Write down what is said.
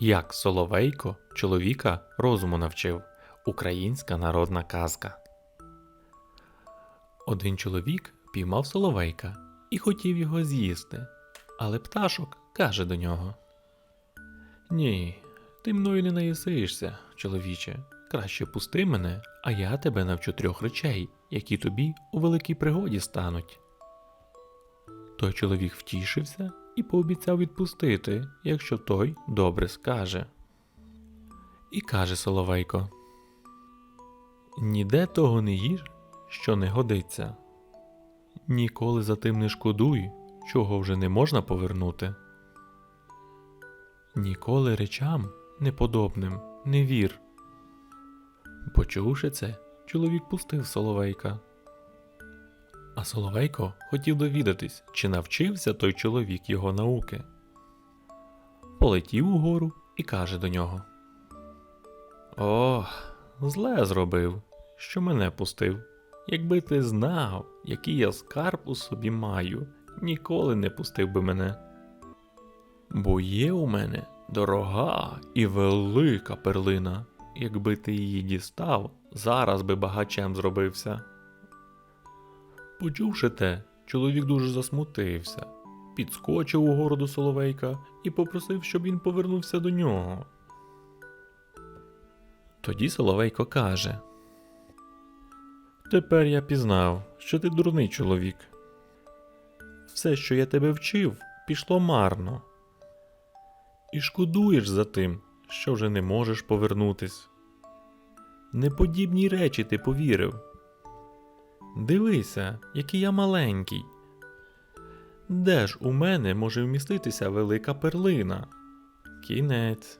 Як Соловейко чоловіка розуму навчив. Українська народна казка. Один чоловік піймав соловейка і хотів його з'їсти, але пташок каже до нього: Ні, ти мною не наїсишся, чоловіче. Краще пусти мене, а я тебе навчу трьох речей, які тобі у великій пригоді стануть. Той чоловік втішився і пообіцяв відпустити, якщо той добре скаже. І каже Соловейко: Ніде того не їж, що не годиться. Ніколи за тим не шкодуй, чого вже не можна повернути. Ніколи речам неподобним не вір. Почувши це, чоловік пустив Соловейка. А Соловейко хотів довідатись, чи навчився той чоловік його науки. Полетів угору і каже до нього: О, зле зробив, що мене пустив. Якби ти знав, який я скарб у собі маю, ніколи не пустив би мене. Бо є у мене дорога і велика перлина. Якби ти її дістав, зараз би багачем зробився. Почувши те, чоловік дуже засмутився, підскочив у гору до Соловейка і попросив, щоб він повернувся до нього. Тоді Соловейко каже: Тепер я пізнав, що ти дурний чоловік. Все, що я тебе вчив, пішло марно. І шкодуєш за тим, що вже не можеш повернутись. Неподібній речі ти повірив. Дивися, який я маленький. Де ж у мене може вміститися велика перлина? Кінець.